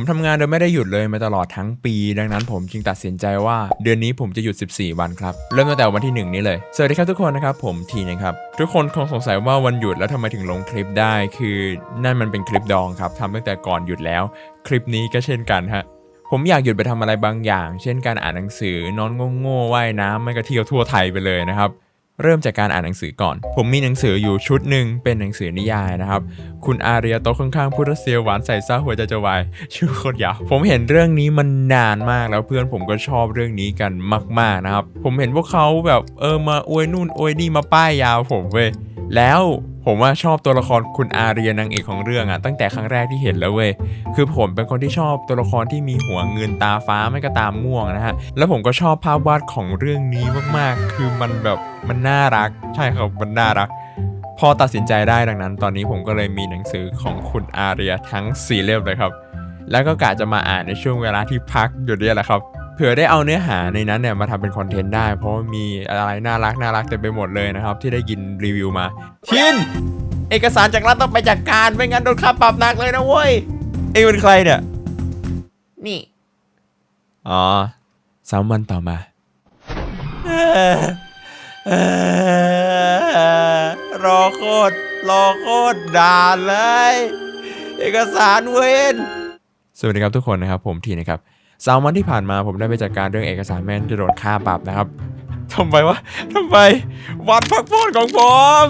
ผมทำงานโดยไม่ได้หยุดเลยมาตลอดทั้งปี ดังนั้นผมจึงตัดสินใจว่าเดือนนี้ผมจะหยุด 14 วันครับ เริ่มตั้งแต่วันที่ 1 นี้เลย สวัสดีครับทุกคนนะครับ ผมทีนะครับ ทุกคนคงสงสัยว่าวันหยุดแล้วทำไมถึงลงคลิปได้ คือนั่นมันเป็นคลิปดองครับทำตั้งแต่ก่อนหยุดแล้ว คลิปนี้ก็เช่นกันฮะผมอยากหยุดไปทำอะไรบางอย่าง เช่นการอ่านหนังสือนอนโง่ๆว่ายน้ำไม่ก็เที่ยวทั่วไทยไปเลยนะครับ เริ่มจากการอ่านหนังสือก่อน ผมมีหนังสืออยู่ชุดหนึ่งเป็นหนังสือนิยายนะครับ คุณอาเรียโตข้างๆพุทธเซียวหวานใส่ซ่าหัวใจจะวายชื่อโคตรยาว ผมเห็นเรื่องนี้มันนานมากแล้วเพื่อนผมก็ชอบเรื่องนี้กันมาก ๆนะครับ ผมเห็นพวกเขาแบบเออมาอวยนู่นอวยนี่มาป้ายยาวผมเว้ยแล้ว ผมว่าชอบตัวละครคุณอาเรียนางเอกของเรื่องอะตั้งแต่ครั้งแรกที่เห็นแล้วเว้ยคือผมเป็นคนที่ชอบตัวละครที่มีหัวเงินตาฟ้าไม่ก็ตามม่วงนะฮะแล้วผมก็ชอบภาพวาดของเรื่องนี้มากๆ คือมันแบบมันน่ารัก ใช่ครับมันน่ารัก พอตัดสินใจได้ดังนั้น ตอนนี้ผมก็เลยมีหนังสือของคุณอาเรียทั้ง4เล่มเลยครับ แล้วก็กะจะมาอ่านในช่วงเวลาที่พักอยู่เนี่ยแหละครับ เผื่อได้เอาเนื้อหาในนั้นเนี่ยมาทำเป็นคอนเทนต์ได้ เพราะว่ามีอะไรน่ารักน่ารักเต็มไปหมดเลยนะครับ ที่ได้ยินรีวิวมาทิน เอกสารจากรัฐต้องไปจัดการไม่งั้นโดนค่าปรับหนักเลยนะเว้ยเองเป็นใครเนี่ยนี่อ๋อสามวันต่อมารอโคตรรอโคตรด่านเลย เอกสารเวนสวัสดีครับทุกคนนะครับ ผมทีนะครับ สามวันที่ผ่านมาผมได้ไปจัดการเรื่องเอกสารแม่นจะโดนค่าปรับนะครับทำไมวะทำไมวันพักผ่อนของผม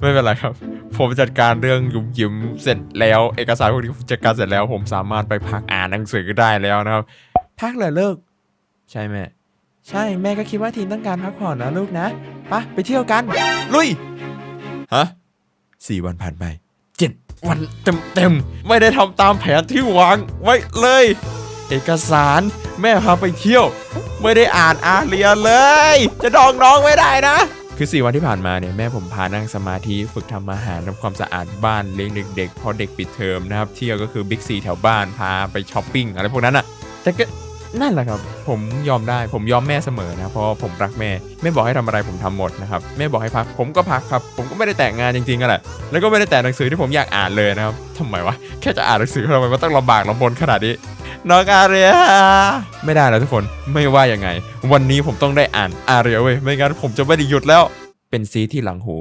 ไม่เป็นไรครับ ผมจัดการเรื่องยุ่มยิ้มเสร็จแล้ว เอกสารพวกนี้ผมจัดการเสร็จแล้ว ผมสามารถไปพักอ่านหนังสือได้แล้วนะครับ พักเลยเลิก ใช่แม่ใช่แม่ก็คิดว่าทีมต้องการพักผ่อนนะลูกนะปะไปเที่ยวกัน ลุยฮะสี่วันผ่านไปเจ็ดวันเต็มเต็มๆไม่ได้ทำตามแผนที่วางไว้เลย เอกสารแม่พาไปเที่ยว ไม่ได้อ่านอาเรียนเลย จะดองน้องไม่ได้นะ คือสี่วันที่ผ่านมาเนี่ยแม่ผมพานั่งสมาธิฝึกทำอาหารทำความสะอาดบ้านเลี้ยงเด็กๆพอเด็กปิดเทอมนะครับเที่ยวก็คือบิ๊กซีแถวบ้านพาไปช้อปปิ้งอะไรพวกนั้นอะแต่ก็ นั่นแหละครับ ผมยอมได้ผมยอมแม่เสมอนะเพราะผมรักแม่แม่บอกให้ทำอะไรผมทำหมดนะครับแม่บอกให้พักผมก็พักครับ ผมก็ไม่ได้แต่งงานจริงๆกันแหละแล้วก็ไม่ได้แต่งหนังสือที่ผมอยากอ่านเลยนะครับทำไมวะแค่จะอ่านหนังสือทำไมมันต้องลำบากลำบนขนาดนี้น้องอาเรียไม่ได้แล้วทุกคนไม่ว่ายังไง วันนี้ผมต้องได้อ่านอาเรียเว้ยไม่งั้นผมจะไม่ได้หยุดแล้วเป็นซีที่หลังหู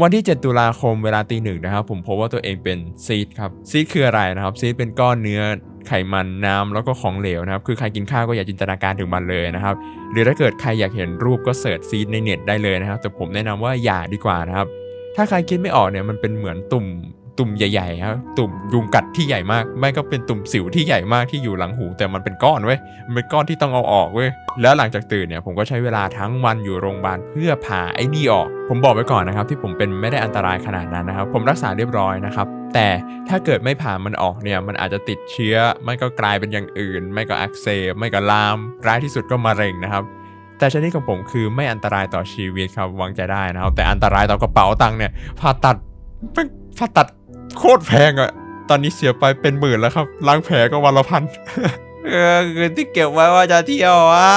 วันที่ 7 ตุลาคมเวลาตีหนึ่งนะครับ ผมพบว่าตัวเองเป็นซีดครับซีดคืออะไรนะครับซีดเป็นก้อนเนื้อไขมันน้ำแล้วก็ของเหลวนะครับคือใครกินข้าวก็อย่าจินตนาการถึงมันเลยนะครับ หรือถ้าเกิดใครอยากเห็นรูปก็เสิร์ชซีดในเน็ตได้เลยนะครับ แต่ผมแนะนำว่าอย่าดีกว่านะครับถ้าใครคิดไม่ออกเนี่ยมันเป็นเหมือนตุ่ม ตุ่มใหญ่ๆครับตุ่มยุงกัดที่ใหญ่มากไม่ก็เป็นตุ่มสิวที่ใหญ่มากที่อยู่หลังหู แต่มันเป็นก้อนเว้ยมันเป็นก้อนที่ต้องเอาออกเว้ยแล้วหลังจากตื่นเนี่ยผมก็ใช้เวลาทั้งวันอยู่โรงพยาบาลเพื่อผ่าไอ้นี่ออก ผมบอกไว้ก่อนนะครับที่ผมเป็นไม่ได้อันตรายขนาดนั้นนะครับ ผมรักษาเรียบร้อยนะครับแต่ถ้าเกิดไม่ผ่ามันออกเนี่ยมันอาจจะติดเชื้อไม่ก็กลายเป็นอย่างอื่น ไม่ก็อักเสบไม่ก็ลาม ร้ายที่สุดก็มะเร็งนะครับแต่ชนิดของผมคือไม่อันตรายต่อชีวิตครับวางใจได้นะครับ แต่อันตรายต่อกระเป๋าตังค์เนี่ยผ่าตัดผ่าตัด โคตรแพงอะตอนนี้เสียไปเป็นหมื่นแล้วครับ ล้างแผลก็วันละพัน เออเงินที่เก็บไว้ว่าจะเที่ยวอะ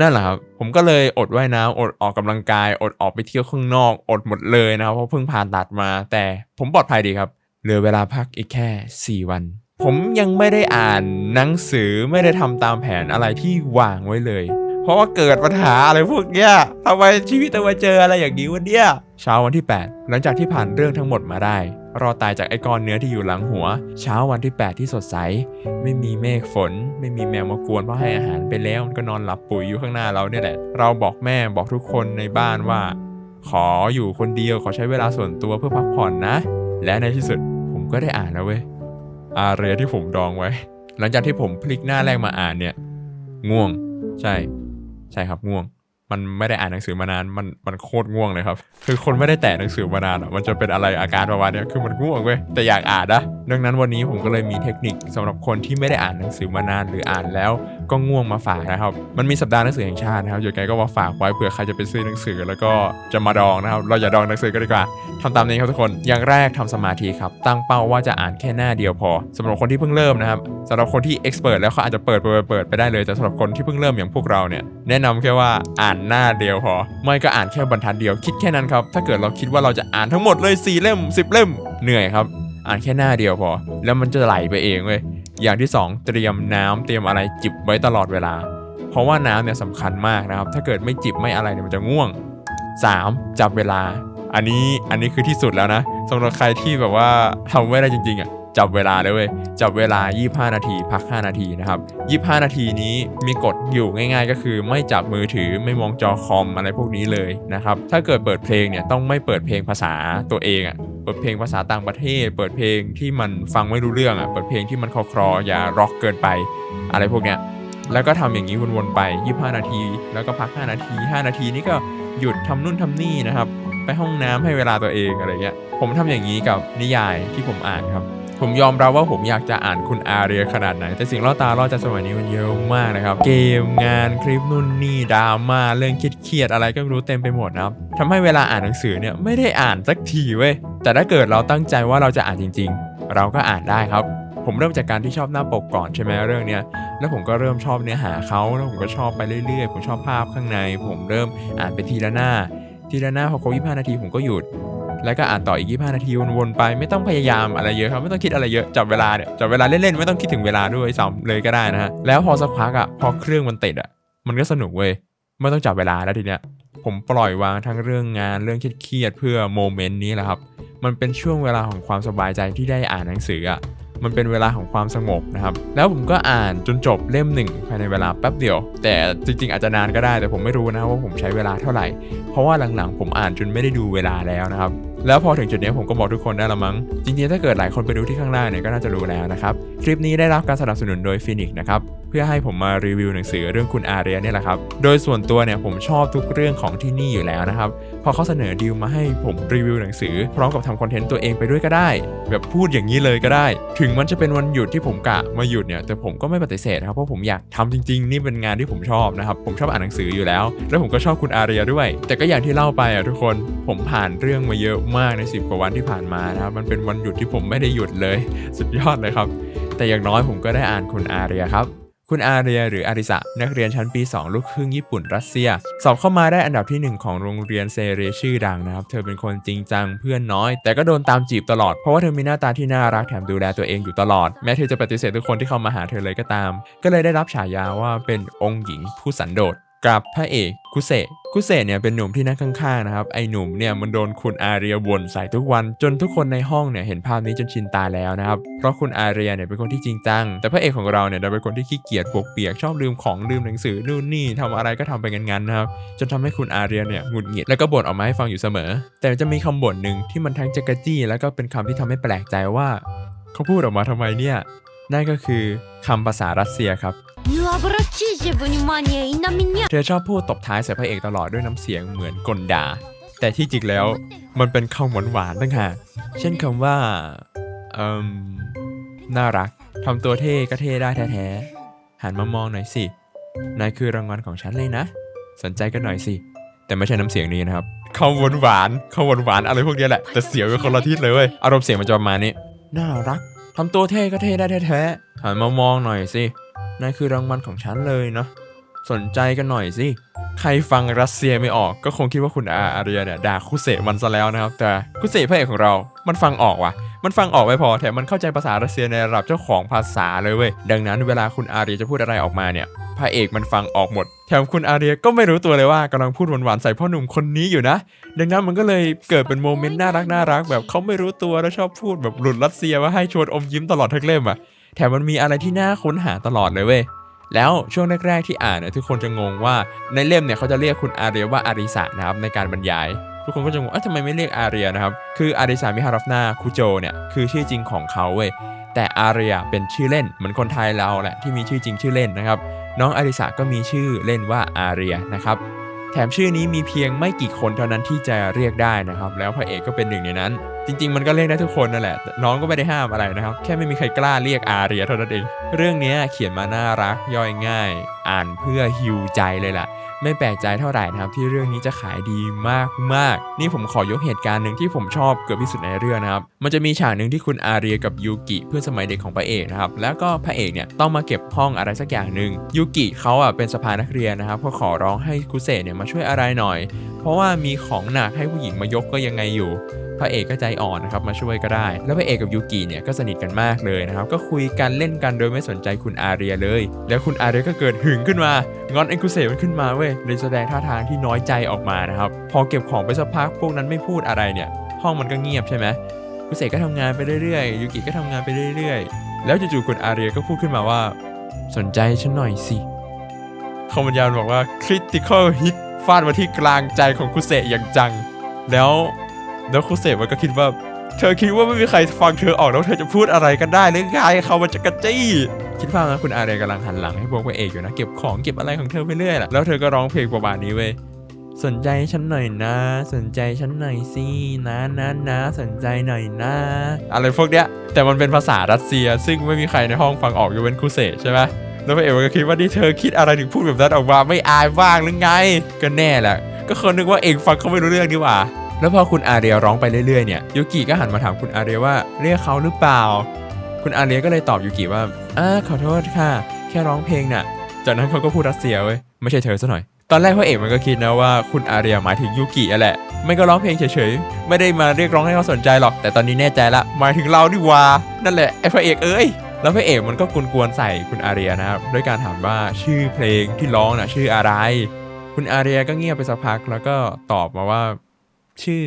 นั่นแหละครับ ผมก็เลยอดว่ายน้ำอดออกกำลังกาย อดออกไปเที่ยวข้างนอก อดหมดเลยนะครับ เพราะเพิ่งผ่าตัดมา แต่ผมปลอดภัยดีครับ เหลือเวลาพักอีกแค่ 4 วัน ผมยังไม่ได้อ่านหนังสือไม่ได้ทำตามแผนอะไรที่วางไว้เลยเพ ราะว่าเกิดปัญหาอะไรพวกเนี้ยทำไมชีวิตต้องมาเจออะไรอย่างนี้วันเนี้ยเช้าวันที่ 8 หลังจากที่ผ่านเรื่องทั้งหมดมาได้รอตายจากไอ้ก้อนเนื้อที่อยู่หลังหัว เช้าวันที่ 8 ที่สดใส ไม่มีเมฆฝน ไม่มีแมวมากวนเพราะให้อาหารไปแล้วมันก็นอนหลับปุ๋ยอยู่ข้างหน้าเราเนี่ยแหละ เราบอกแม่บอกทุกคนในบ้านว่า ขออยู่คนเดียวขอใช้เวลาส่วนตัวเพื่อพักผ่อนนะ และในที่สุดผมก็ได้อ่านแล้วเว้ยอาเรียที่ผมดองไว้ หลังจากที่ผมพลิกหน้าแรกมาอ่านเนี่ย ง่วง ใช่ ใช่ครับง่วง มันไม่ได้อ่านหนังสือมานานมันมันโคตรง่วงเลยครับ คือคนไม่ได้แตะหนังสือมานานอะมันจะเป็นอะไรอาการประมาณนี้คือมันง่วงเว้ยแต่อยากอ่านนะ ดังนั้นวันนี้ผมก็เลยมีเทคนิคสำหรับคนที่ไม่ได้อ่านหนังสือมานานหรืออ่านแล้วก็ง่วงมาฝากนะครับ มันมีสัปดาห์หนังสือแห่งชาตินะครับยังไงก็มาฝากไว้เผื่อใครจะไปซื้อหนังสือแล้วก็จะมาดองนะครับ เราอย่าดองหนังสือกันดีกว่าทำตามนี้ครับทุกคน อย่างแรกทำสมาธิครับ ตั้งเป้าว่าจะอ่านแค่หน้าเดียวพอสำหรับคนที่เพิ่งเริ่มนะครับสำหรับคนที่เอ็กซ์เพรสแล้วเขาอาจจะเปิดเปิดเปิดไปได้เลยแต่สำหรับคนที่เพิ่งเริ่มอย่างพวกเราเนี่ยแนะนำแค่ว่าอ่านหน้าเดียวพอ ไม่ก็อ่านแค่บรรทัดเดียวคิดแค่นั้นครับถ้าเกิดเราคิดว่าเราจะอ่านทั้งหมดเลย4เล่ม10 เล่มเหนื่อยครับ อ่านแค่หน้าเดียวพอ แล้วมันจะไหลไปเองเว้ยอย่างที่ 2 เตรียมน้ำเตรียมอะไรจิบไว้ตลอดเวลา เพราะว่าน้ำเนี่ยสำคัญมากนะครับ ถ้าเกิดไม่จิบไม่อะไรเนี่ยมันจะง่วง 3. จับเวลา อันนี้อันนี้คือที่สุดแล้วนะสำหรับใครที่แบบว่าทำไม่ได้จริงๆอะ จับเวลาเลยเว้ยจับเวลา 25 นาที พัก 5 นาทีนะครับ 25 นาทีนี้มีกฎอยู่ง่าย ๆ ก็คือไม่จับมือถือไม่มองจอคอมอะไรพวกนี้เลยนะครับ ถ้าเกิดเปิดเพลงเนี่ยต้องไม่เปิดเพลงภาษาตัวเองอะเปิดเพลงภาษาต่างประเทศ เปิดเพลงที่มันฟังไม่รู้เรื่องอะเปิดเพลงที่มันคลอๆอย่าร็อกเกินไปอะไรพวกเนี้ยแล้วก็ทำอย่างนี้วนๆไป 25 นาที แล้วก็พัก 5 นาที 5 นาทีนี่ก็หยุดทำนู่นทำนี่นะครับ ไปห้องน้ำให้เวลาตัวเองอะไรเงี้ย ผมทำอย่างนี้กับนิยายที่ผมอ่านครับ ผมยอมรับว่าผมอยากจะอ่านคุณอาเรียขนาดไหน แต่สิ่งล่อตาล่อใจสมัยนี้มันเยอะมากนะครับ เกมงานคลิปนู่นนี่ดราม่าเรื่องเครียดๆอะไรก็ไม่รู้เต็มไปหมดนะครับทำให้เวลาอ่านหนังสือเนี่ยไม่ได้อ่านสักทีเว้ยแต่ถ้าเกิดเราตั้งใจว่าเราจะอ่านจริง ๆ เราก็อ่านได้ครับ ผมเริ่มจากการที่ชอบหน้าปกก่อนใช่ไหมเรื่องเนี้ยแล้วผมก็เริ่มชอบเนื้อหาเขาแล้วผมก็ชอบไปเรื่อยๆ ผมชอบภาพข้างใน ผมเริ่มอ่านไปทีละหน้า ทีละหน้าพอครบ25 นาทีผมก็หยุด แล้วก็อ่านต่ออีก 25 นาทีวนๆไปไม่ต้องพยายามอะไรเยอะครับไม่ต้องคิดอะไรเยอะจับเวลาเนี่ยจับเวลาเล่นๆไม่ต้องคิดถึงเวลาด้วยซ้ำเลยก็ได้นะฮะแล้วพอสักพักอะพอเครื่องมันติดอะมันก็สนุกเว้ยไม่ต้องจับเวลาแล้วทีเนี้ยผมปล่อยวางทั้งเรื่องงานเรื่องเครียดเพื่อโมเมนต์นี้แหละครับมันเป็นช่วงเวลาของความสบายใจที่ได้อ่านหนังสืออะมันเป็นเวลาของความสงบนะครับ แล้วผมก็อ่านจนจบเล่มหนึ่งภายในเวลาแป๊บเดียว แต่จริง ๆ อาจจะนานก็ได้แต่ผมไม่รู้นะว่าผมใช้เวลาเท่าไหร่ เพราะว่าหลังๆ ผมอ่านจนไม่ได้ดูเวลาแล้วนะครับ แล้วพอถึงจุดนี้ผมก็บอกทุกคนได้ละมั้ง จริงๆ ถ้าเกิดหลายคนไปดูที่ข้างล่างเนี่ยก็น่าจะรู้แล้วนะครับ คลิปนี้ได้รับการสนับสนุนโดยฟินิกนะครับ เพื่อให้ผมมารีวิวหนังสือเรื่องคุณอาเรียเนี่ยแหละครับ โดยส่วนตัวเนี่ยผมชอบทุกเรื่องของที่นี่อยู่แล้วนะครับ พอเขาเสนอดีลมาให้ผมรีวิวหนังสือ พร้อมกับทำคอนเทนต์ตัวเองไปด้วยก็ได้ แบบพูดอย่างนี้เลยก็ได้ ถึงมันจะเป็นวันหยุดที่ผมกะมาหยุดเนี่ยแต่ผมก็ไม่ปฏิเสธนะครับเพราะผมอยากทำจริง ๆ นี่เป็นงานที่ผมชอบนะครับผมชอบอ่านหนังสืออยู่แล้ว แล้วผมก็ชอบคุณอาเรียด้วย แต่ก็อย่างที่เล่าไปอะทุกคนผมผ่านเรื่องมาเยอะมากใน 10 กว่าวันที่ผ่านมานะครับ มันเป็นวันหยุดที่ผมไม่ได้หยุดเลย สุดยอดเลยครับ แต่อย่างน้อยผมก็ได้อ่านคุณอาเรียครับ คุณอาเรียหรืออาริสะนักเรียนชั้นปี 2 ลูกครึ่งญี่ปุ่นรัสเซีย สอบเข้ามาได้อันดับที่ 1 ของโรงเรียนเซเรชื่อดังนะครับ เธอเป็นคนจริงจังเพื่อนน้อย แต่ก็โดนตามจีบตลอด เพราะว่าเธอมีหน้าตาที่น่ารักแถมดูแลตัวเองอยู่ตลอด แม้เธอจะปฏิเสธทุกคนที่เข้ามาหาเธอเลยก็ตาม ก็เลยได้รับฉายาว่าเป็นองค์หญิงผู้สันโดษ กับพระเอกคุเซคุเซเนี่ยเป็นหนุ่มที่นั่งข้างๆนะครับไอ้หนุ่มเนี่ยมันโดนคุณอาเรียบ่นใส่ทุกวัน จนทุกคนในห้องเนี่ยเห็นภาพนี้จนชินตาแล้วนะครับเพราะคุณอาเรียเนี่ยเป็นคนที่จริงจัง แต่พระเอกของเราเนี่ยดันเป็นคนที่ขี้เกียจปวกเปียกชอบลืมของลืมหนังสือนู่นนี่ทำอะไรก็ทำไปงั้นๆนะครับจนทำให้คุณอาเรียเนี่ยหงุดหงิดแล้วก็บ่นออกมาให้ฟังอยู่เสมอ แต่จะมีคำบ่นหนึ่งที่มันทั้งจะกรจี้ แล้วก็เป็นคำที่ทำให้แปลกใจว่า เขาพูดออกมาทำไมเนี่ยนั่นก็คือคำภาษารัสเซียครับ обратите внимания и на меня. เธอชอบพูดตบท้ายใส่พระเอกตลอดด้วยน้ำเสียงเหมือนกลด่า แต่ที่จริงแล้วมันเป็นคำหวานๆตั้งหากเช่นคำว่าเอ่มน่ารักทำตัวเท่ก็เท่ได้แท้ๆ หันมามองหน่อยสิ นายคือรางวัลของฉันเลยนะ สนใจกันหน่อยสิ แต่ไม่ใช่น้ำเสียงนี้นะครับคำหวานหวานๆคำหวานหวานๆอะไรพวกเนี้ยแหละ แต่เสียงเป็นคนละทิศเลยเว้ย อารมณ์เสียงมันจะประมาณนี้ น่ารักทำตัวเท่ก็เท่ได้แท้ๆ หันมามองหน่อยสิ นายคือรางวัลของฉันเลยเนาะสนใจกันหน่อยสิ ใครฟังรัสเซียไม่ออกก็คงคิดว่าคุณอาอาเรียเนี่ยด่าคุเสมันซะแล้วนะครับ แต่คุเสพระเอกของเรา มันฟังออกว่ะ มันฟังออกไม่พอแถมมันเข้าใจภาษารัสเซียในระดับเจ้าของภาษาเลยเว้ย ดังนั้นเวลาคุณอาเรียจะพูดอะไรออกมาเนี่ย พระเอกมันฟังออกหมด แถมคุณอาเรียก็ไม่รู้ตัวเลยว่ากำลังพูดหวานๆใส่พ่อหนุ่มคนนี้อยู่นะ ดังนั้นมันก็เลยเกิดเป็นโมเมนต์น่ารักน่ารักแบบเขาไม่รู้ตัวแล้วชอบพูดแบบหลุดรัสเซียว่าให้ชวนอมยิ้มตลอดทั้งเล่มอะ แถมมันมีอะไรที่น่าค้นหาตลอดเลยเว้ยแล้วช่วงแรกๆที่อ่านเนี่ยทุกคนจะงงว่าในเล่มเนี่ยเขาจะเรียกคุณอาเรียว่าอาริสะนะครับในการบรรยาย ทุกคนก็จะงงเอ้ยทำไมไม่เรียกอาเรียนะครับคืออาริสามิฮารฟนาคูโจเนี่ยคือชื่อจริงของเขาเว้ยแต่อาเรียเป็นชื่อเล่นเหมือนคนไทยเราแหละที่มีชื่อจริงชื่อเล่นนะครับน้องอาริสาก็มีชื่อเล่นว่าอาเรียนะครับ แถมชื่อนี้มีเพียงไม่กี่คนเท่านั้นที่จะเรียกได้นะครับ แล้วพระเอกก็เป็นหนึ่งในนั้น จริง ๆ มันก็เรียกได้ทุกคนนั่นแหละ น้องก็ไม่ได้ห้ามอะไรนะครับ แค่ไม่มีใครกล้าเรียกอาเรียเท่านั้นเอง เรื่องนี้เขียนมาน่ารักย่อยง่าย อ่านเพื่อฮิวใจเลยล่ะ ไม่แปลกใจเท่าไหร่นะครับที่เรื่องนี้จะขายดีมากมากนี่ผมขอยกเหตุการณ์หนึ่งที่ผมชอบเกือบที่สุดในเรื่องนะครับมันจะมีฉากหนึ่งที่คุณอาเรียกับยูกิเพื่อนสมัยเด็กของพระเอกนะครับแล้วก็พระเอกเนี่ยต้องมาเก็บห้องอะไรสักอย่างหนึ่งยูกิเขาอะเป็นสภานักเรียนนะครับก็ขอร้องให้คุเซเนี่ยมาช่วยอะไรหน่อย เพราะว่ามีของหนักให้ผู้หญิงมายกก็ยังไงอยู่ พระเอกก็ใจอ่อนนะครับมาช่วยก็ได้ แล้วพระเอกกับยูกิเนี่ยก็สนิทกันมากเลยนะครับก็คุยกันเล่นกันโดยไม่สนใจคุณอาเรียเลย แล้วคุณอาเรียก็เกิดหึงขึ้นมางอนเอ็นกุเซมันขึ้นมาเว้ยเลยแสดงท่าทางที่น้อยใจออกมานะครับพอเก็บของไปสักพักพวกนั้นไม่พูดอะไรเนี่ย ห้องมันก็เงียบใช่ไหมกุเซก็ทำงานไปเรื่อยๆยูกิก็ทำงานไปเรื่อยๆ แล้วจู่ๆคุณอาเรียก็พูดขึ้นมาว่า สนใจฉันหน่อยสิคอมบัญญาณบอกว่า critical hit ฟาดมาที่กลางใจของคุเซอย่างจัง แล้ว แล้วคุเซมันก็คิดว่า เธอคิดว่าไม่มีใครฟังเธอออกแล้วเธอจะพูดอะไรกันได้หรือไงเขามันจะกระจี้คิดว่านะคุณอาเรยกำลังหันหลังให้พวกพระเอกอยู่นะเก็บของเก็บอะไรของเธอไปเรื่อยแหละแล้วเธอก็ร้องเพลงประมาณนี้เว้ยสนใจฉันหน่อยนะ สนใจฉันหน่อยสินะนะนะสนใจหน่อยนะ อะไรพวกเนี้ย แต่มันเป็นภาษารัสเซีย ซึ่งไม่มีใครในห้องฟังออกยกเว้นคุเซใช่ไหมแล้วพระเอกมันก็คิดว่านี่เธอคิดอะไรถึงพูดแบบนั้นออกมาไม่อายบ้างหรือไง ก็แน่แหละก็คนนึกว่าเองฟังเขาไม่รู้เรื่องดีกว่า แล้วพอคุณอาเรียร้องไปเรื่อยๆเนี่ยยูกิก็หันมาถามคุณอาเรียว่าเรียกเขาหรือเปล่า คุณอาเรียก็เลยตอบยูกิว่าอ่าขอโทษค่ะ แค่ร้องเพลงน่ะ จากนั้นเขาก็พูดรัสเซียเว้ยไม่ใช่เธอซะหน่อย ตอนแรกพระเอกมันก็คิดนะว่าคุณอาเรียหมายถึงยูกิอะแหละไม่ก็ร้องเพลงเฉยๆ ไม่ได้มาเรียกร้องให้เขาสนใจหรอก แต่ตอนนี้แน่ใจละหมายถึงเราดีกว่า นั่นแหละไอ้พระเอกเอ้ยแล้วพระเอกมันก็กวนๆใส่คุณอาเรียนะครับด้วยการถามว่าชื่อเพลงที่ร้องน่ะชื่ออะไร คุณอาเรียก็เงียบไปสักพักแล้วก็ตอบมาว่า ชื่อ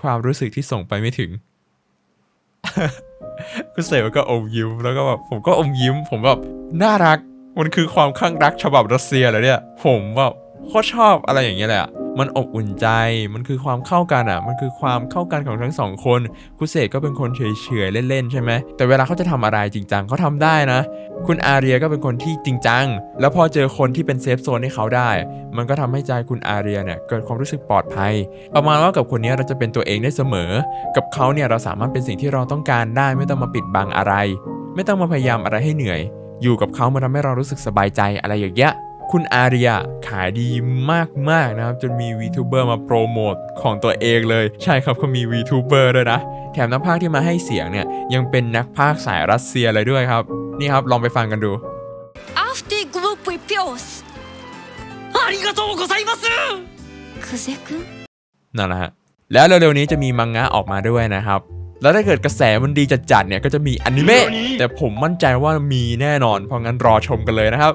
ความรู้สึกที่ส่งไปไม่ถึงคุณเสวก็อมยิ้มแล้วก็แบบผมก็อมยิ้ม ผมแบบน่ารัก มันคือความข้างรักฉบับรัสเซียเลยเนี่ย ผมแบบโคตรชอบอะไรอย่างเงี้ยแหละ มันอบอุ่นใจ มันคือความเข้ากันอะ มันคือความเข้ากันของทั้งสองคน คุณเสกก็เป็นคนเฉยๆเล่นๆใช่ไหม แต่เวลาเขาจะทำอะไรจริงจังเขาทำได้นะ คุณอาเรียก็เป็นคนที่จริงจัง แล้วพอเจอคนที่เป็นเซฟโซนให้เขาได้ มันก็ทำให้ใจคุณอาเรียเนี่ยเกิดความรู้สึกปลอดภัย ประมาณว่ากับคนนี้เราจะเป็นตัวเองได้เสมอ กับเขาเนี่ยเราสามารถเป็นสิ่งที่เราต้องการได้ไม่ต้องมาปิดบังอะไร ไม่ต้องมาพยายามอะไรให้เหนื่อย อยู่กับเขามันทำให้เรารู้สึกสบายใจอะไรอย่างเงี้ย คุณอาเรียขายดีมากๆนะครับจนมี VTuber มาโปรโมทของตัวเองเลย ใช่ครับเขามี VTuber ด้วยนะ แถมนักพากย์ที่มาให้เสียงเนี่ยยังเป็นนักพากย์สายรัสเซียเลยด้วยครับ นี่ครับลองไปฟังกันดู アフティグループイピョースありがとうございます久世くん นั่นแหละฮะ แล้วเร็วๆนี้จะมีมังงะออกมาด้วยนะครับ แล้วถ้าเกิดกระแสมันดีจัดๆเนี่ยก็จะมีอนิเมะ แต่ผมมั่นใจว่ามีแน่นอน เพราะงั้นรอชมกันเลยนะครับ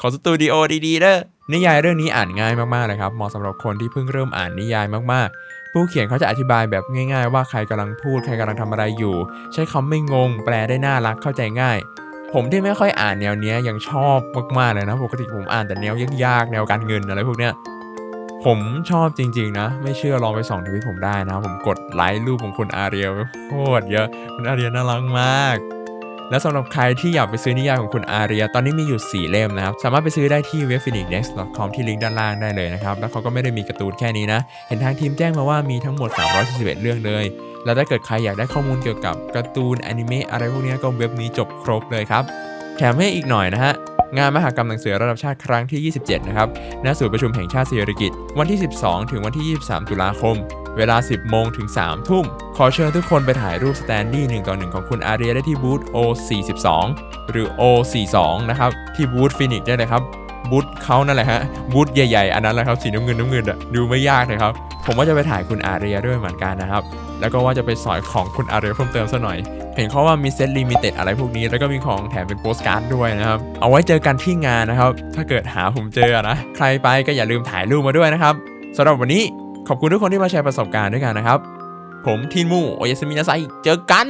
ขอสตูดิโอดีๆเด้อนิยายเรื่องนี้อ่านง่ายมากๆเลยครับเหมาะสำหรับคนที่เพิ่งเริ่มอ่านนิยายมากๆ ผู้เขียนเขาจะอธิบายแบบง่าย ๆ ว่าใครกำลังพูดใครกำลังทำอะไรอยู่ ใช้คำไม่งง แปลได้น่ารักเข้าใจง่าย ผมที่ไม่ค่อยอ่านแนวเนี้ยยังชอบมากๆเลยนะปกติผมอ่านแต่แนวยากๆแนวการเงินอะไรพวกเนี้ยผมชอบจริงๆนะ ไม่เชื่อลองไปส่องทวิตผมได้นะ ผมกดไลค์รูปของคุณอาเรียไปโคตรเยอะคุณอาเรียน่ารักมาก และสำหรับใครที่อยากไปซื้อนิยายของคุณอาเรีย ตอนนี้มีอยู่ 4 เล่มนะครับ สามารถไปซื้อได้ที่เว็บ phoenixnext.com ที่ลิงก์ด้านล่างได้เลยนะครับ แล้วเขาก็ไม่ได้มีการ์ตูนแค่นี้นะ เห็นทางทีมแจ้งมาว่ามีทั้งหมด 341 เรื่องเลย แล้วถ้าเกิดใครอยากได้ข้อมูลเกี่ยวกับการ์ตูนอนิเมะอะไรพวกนี้ก็เว็บนี้จบครบเลยครับ แถมให้อีกหน่อยนะฮะงานมหากรรมหนังสือระดับชาติครั้งที่ 27 นะครับ ณ ศูนย์ประชุมแห่งชาติสิริกิตวันที่ 12 ถึงวันที่ 23 ตุลาคม เวลา 10 โมงถึง 3 ทุ่ม ขอเชิญทุกคนไปถ่ายรูปสแตนดี้1ต่อ1ของคุณอาเรียได้ที่บูธ O42 หรือ O42 นะครับ ที่บูธฟินิกได้เลยครับบูธเขานั่นแหละฮะบูธใหญ่ๆ อันนั้นแหละครับสีน้ำเงินน้ำเงินอะดูไม่ยากเลยครับ ผมว่าจะไปถ่ายคุณอาเรียด้วยเหมือนกันนะครับ แล้วก็ว่าจะไปสอยของคุณอาเรียเพิ่มเติมซะหน่อย เห็นเขาว่ามีเซตลิมิเต็ดอะไรพวกนี้ แล้วก็มีของแถมเป็นโปสการ์ดด้วยนะครับ เอาไว้เจอกันที่งานนะครับ ถ้าเกิดหาผมเจอนะ ใครไปก็อย่าลืมถ่ายรูปมาด้วยนะครับสำหรับวันนี้ ขอบคุณทุกคนที่มาแชร์ประสบการณ์ด้วยกันนะครับ ผมทีนมูโอยาสมินาไซเจอกัน